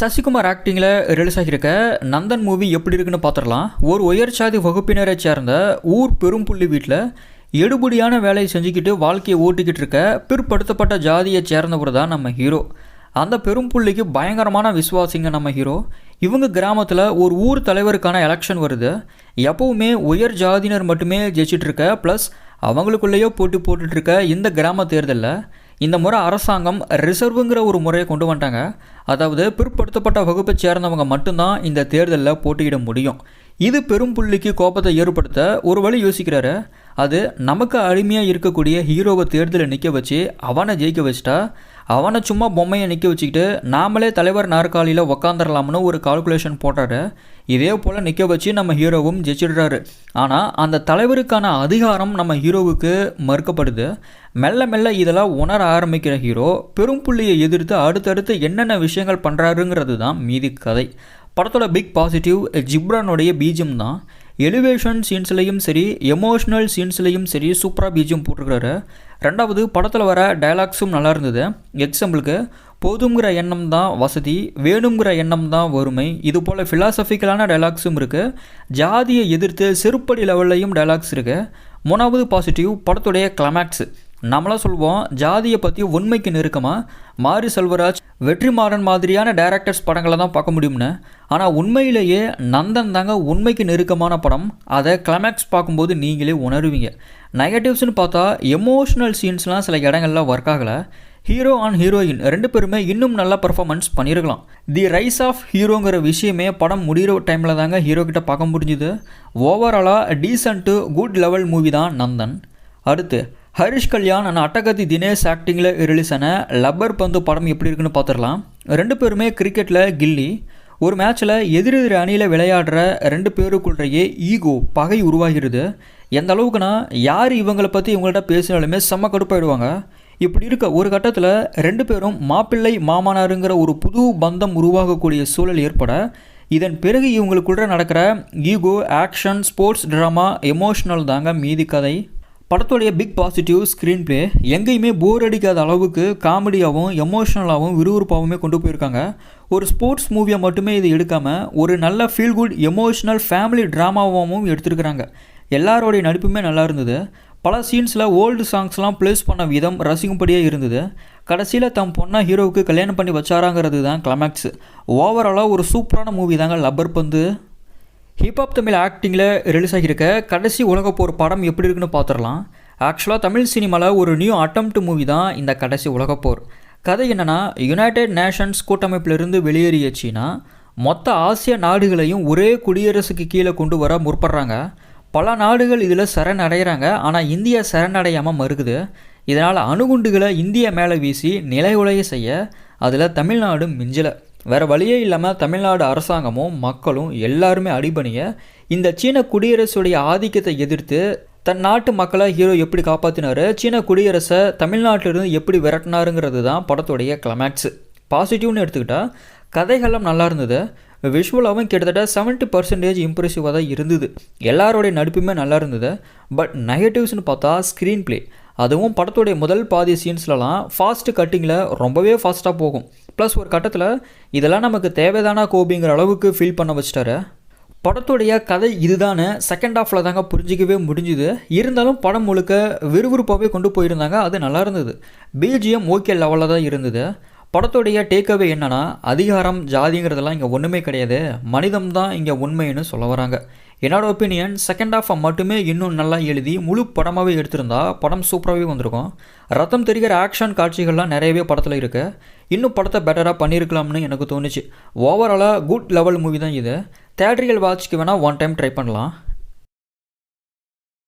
சசிகுமார் ஆக்டிங்கில் ரிலீஸ் ஆகியிருக்க நந்தன் மூவி எப்படி இருக்குன்னு பார்த்துடலாம் ஒரு உயர் வகுப்பினரை சேர்ந்த ஊர் பெரும்புள்ளி வீட்டில் எடுபடியான வேலையை செஞ்சுக்கிட்டு வாழ்க்கையை ஓட்டிக்கிட்டு இருக்க பிற்படுத்தப்பட்ட ஜாதியை சேர்ந்தவர் தான் நம்ம ஹீரோ அந்த பெரும்புள்ளிக்கு பயங்கரமான விசுவாசிங்க நம்ம ஹீரோ இவங்க கிராமத்தில் ஒரு ஊர் தலைவருக்கான எலெக்ஷன் வருது. எப்பவுமே உயர் ஜாதியினர் மட்டுமே ஜெயிச்சிட்டு இருக்க ப்ளஸ் அவங்களுக்குள்ளேயோ போட்டி போட்டுட்ருக்க இந்த கிராம தேர்தலில் இந்த முறை அரசாங்கம் ரிசர்வுங்கிற ஒரு முறையை கொண்டு வந்துட்டாங்க. அதாவது பிற்படுத்தப்பட்ட வகுப்பை சேர்ந்தவங்க மட்டும்தான் இந்த தேர்தலில் போட்டியிட முடியும். இது பெரும் புள்ளிக்கு கோபத்தை ஏற்படுத்த ஒரு வழி யோசிக்கிறாரு. அது நமக்கு அடிமையாக இருக்கக்கூடிய ஹீரோவை தேர்தலில் நிற்க வச்சு அவனை ஜெயிக்க வச்சுட்டா அவனை சும்மா பொம்மையை நிற்க வச்சுக்கிட்டு நாமளே தலைவர் நாற்காலியில் உக்காந்துடலாம்னு ஒரு கால்குலேஷன் போட்டாரு. இதே போல் நிற்க வச்சு நம்ம ஹீரோவும் ஜெயிச்சிடுறாரு. ஆனால் அந்த தலைவருக்கான அதிகாரம் நம்ம ஹீரோவுக்கு மறுக்கப்படுது. மெல்ல மெல்ல இதெல்லாம் உணர ஆரம்பிக்கிற ஹீரோ பெரும் புள்ளியை எதிர்த்து அடுத்தடுத்து என்னென்ன விஷயங்கள் பண்ணுறாருங்கிறது தான் மீதி கதை. படத்தோட பிக் பாசிட்டிவ் ஜிப்ரானுடைய பீஜம் தான். எலிவேஷன் சீன்ஸ்லையும் சரி எமோஷ்னல் சீன்ஸ்லையும் சரி சூப்பராக பீஜம் போட்டிருக்கிறாரு. ரெண்டாவது படத்தில் வர டைலாக்ஸும் நல்லா இருந்தது. எக்ஸாம்பிளுக்கு போதுங்கிற எண்ணம் தான் வசதி வேணுங்கிற எண்ணம் தான் வறுமை. இது போல் ஃபிலாசபிக்கலான டைலாக்ஸும் இருக்குது ஜாதியை எதிர்த்து செருப்படி லெவல்லையும் டைலாக்ஸ் இருக்குது மூணாவது பாசிட்டிவ் படத்துடைய கிளைமேக்ஸ் நம்மளாம் சொல்வோம் ஜாதியை பற்றி உண்மைக்கு நெருக்கமாக மாரி செல்வராஜ் வெற்றிமாறன் மாதிரியான டேரக்டர்ஸ் படங்களை தான் பார்க்க முடியும்னு. ஆனால் உண்மையிலேயே நந்தன் தாங்க உண்மைக்கு நெருக்கமான படம். அதை கிளைமேக்ஸ் பார்க்கும்போது நீங்களே உணருவீங்க. நெகட்டிவ்ஸ்னு பார்த்தா எமோஷ்னல் சீன்ஸ்லாம் சில இடங்களில் ஒர்க் ஆகலை. ஹீரோ அண்ட் ஹீரோயின் ரெண்டு பேருமே இன்னும் நல்லா பர்ஃபார்மன்ஸ் பண்ணியிருக்கலாம். தி ரைஸ் ஆஃப் ஹீரோங்கிற விஷயமே படம் முடிகிற டைமில் தாங்க ஹீரோ கிட்ட பார்க்க முடிஞ்சுது. ஓவராலாக டீசன்ட்டு குட் லெவல் மூவி தான் நந்தன். அடுத்து ஹரிஷ் கல்யாண் அண்ட் அட்டகத்தி தினேஷ் ஆக்டிங்கில் ரிலீஸ் ஆன லப்பர் பந்து படம் எப்படி இருக்குன்னு பார்த்துடலாம். ரெண்டு பேருமே கிரிக்கெட்டில் கில்லி. ஒரு மேட்ச்சில் எதிரெதிர் அணியில் விளையாடுற ரெண்டு பேருக்குள்ளேயே ஈகோ பகை உருவாகிறது. எந்த அளவுக்குன்னா யார் இவங்களை பற்றி இவங்கள்ட்ட பேசினாலுமே செம்ம கடுப்பாயிடுவாங்க. இப்படி இருக்க ஒரு கட்டத்தில் ரெண்டு பேரும் மாப்பிள்ளை மாமனாருங்கிற ஒரு புது பந்தம் உருவாகக்கூடிய சூழல் ஏற்பட இதன் பிறகு இவங்களுக்குள்ள நடக்கிற ego action sports drama emotional தாங்க மீதி கதை. படத்துடைய பிக் பாசிட்டிவ் ஸ்க்ரீன் பிளே எங்கேயுமே போர் அடிக்காத அளவுக்கு காமெடியாகவும் எமோஷ்னலாகவும் விறுவிறுப்பாகவுமே கொண்டு போயிருக்காங்க. ஒரு ஸ்போர்ட்ஸ் மூவியை மட்டுமே இது எடுக்காமல் ஒரு நல்ல ஃபீல் குட் எமோஷ்னல் ஃபேமிலி ட்ராமாவாகவும் எடுத்திருக்கிறாங்க. எல்லாரோடைய நடிப்புமே நல்லா இருந்தது. பல சீன்ஸில் ஓல்டு சாங்ஸ்லாம் ப்ளேஸ் பண்ண விதம் ரசிக்கும்படியே இருந்தது. கடைசியில் தம் பொண்ணை ஹீரோவுக்கு கல்யாணம் பண்ணி வச்சாராங்கிறது தான் கிளைமேக்ஸ் ஓவராலாக ஒரு சூப்பரான மூவி தாங்க லப்பர் பந்து. ஹிப்ஹாப் தமிழ் ஆக்டிங்கில் ரிலீஸ் ஆகியிருக்க கடைசி உலகப்போர் படம் எப்படி இருக்குன்னு பார்த்துடலாம் ஆக்சுவலாக தமிழ் சினிமாவில் ஒரு நியூ அட்டம்ப்ட் மூவி தான் இந்த கடைசி உலகப்போர் கதை என்னென்னா யுனைடெட் நேஷன்ஸ் கூட்டமைப்பிலிருந்து வெளியேறிய சீனா மொத்த ஆசிய நாடுகளையும் ஒரே குடியரசுக்கு கீழே கொண்டு வர முற்படுறாங்க. பல நாடுகள் இதில் சரணடைகிறாங்க ஆனால் இந்தியா சரணடையாமல் மறுக்குது. இதனால் அணுகுண்டுகளை இந்தியா மேலே வீசி நிலைகுலைய செய்ய அதில் தமிழ்நாடு மிஞ்சலை. வேறு வழியே இல்லாமல் தமிழ்நாடு அரசாங்கமும் மக்களும் எல்லாருமே அடிபணிய இந்த சீன குடியரசுடைய ஆதிக்கத்தை எதிர்த்து தன் நாட்டு மக்களை ஹீரோ எப்படி காப்பாற்றினாரு சீன குடியரசை தமிழ்நாட்டிலிருந்து எப்படி விரட்டினாருங்கிறது தான் படத்துடைய கிளமேக்ஸு பாசிட்டிவ்னு எடுத்துக்கிட்டால் கதைகளும் நல்லா இருந்தது. விஷுவலாகவும் கிட்டத்தட்ட செவன்ட்டி பர்சன்டேஜ் இம்ப்ரெசிவாக தான் இருந்தது. எல்லாரோடைய நடிப்புமே நல்லா இருந்தது. பட் நெகட்டிவ்ஸ்னு பார்த்தா ஸ்க்ரீன் பிளே அதுவும் படத்துடைய முதல் பாதி சீன்ஸ்லலாம் ஃபாஸ்ட்டு கட்டிங்கில் ரொம்பவே ஃபாஸ்ட்டாக போகும். ப்ளஸ் ஒரு கட்டத்தில் இதெல்லாம் நமக்கு தேவைதானா கோபிங்கிற அளவுக்கு ஃபீல் பண்ண வச்சிட்டாரு? படத்துடைய கதை இதுதானே செகண்ட் ஹாஃபில் தாங்க புரிஞ்சிக்கவே முடிஞ்சுது. இருந்தாலும் படம் முழுக்க விறுவிறுப்பாகவே கொண்டு போயிருந்தாங்க அது நல்லா இருந்தது. பிஜிஎம் ஓகே லெவலில் தான் இருந்தது. படத்துடைய டேக்அவே என்னென்னா அதிகாரம் ஜாதிங்கிறதெல்லாம் இங்கே ஒன்றுமே கிடையாது. மனிதம் தான் இங்கே உண்மைன்னு சொல்ல வராங்க. என்னோட ஒப்பீனியன் செகண்ட் ஹாஃபை மட்டுமே இன்னும் நல்லா எழுதி முழு படமாகவே எடுத்திருந்தா படம் சூப்பராகவே வந்திருக்கும். ரத்தம் தெரிகிற ஆக்ஷன் காட்சிகள்லாம் நிறையவே படத்தில் இருக்குது இன்னும் படத்தை பெட்டராக பண்ணியிருக்கலாம்னு எனக்கு தோணுச்சு. ஓவராலாக குட் லெவல் மூவி தான் இது. தேட்ரியல் வாட்ச்க்கு வேணால் ஒன் டைம் ட்ரை பண்ணலாம்.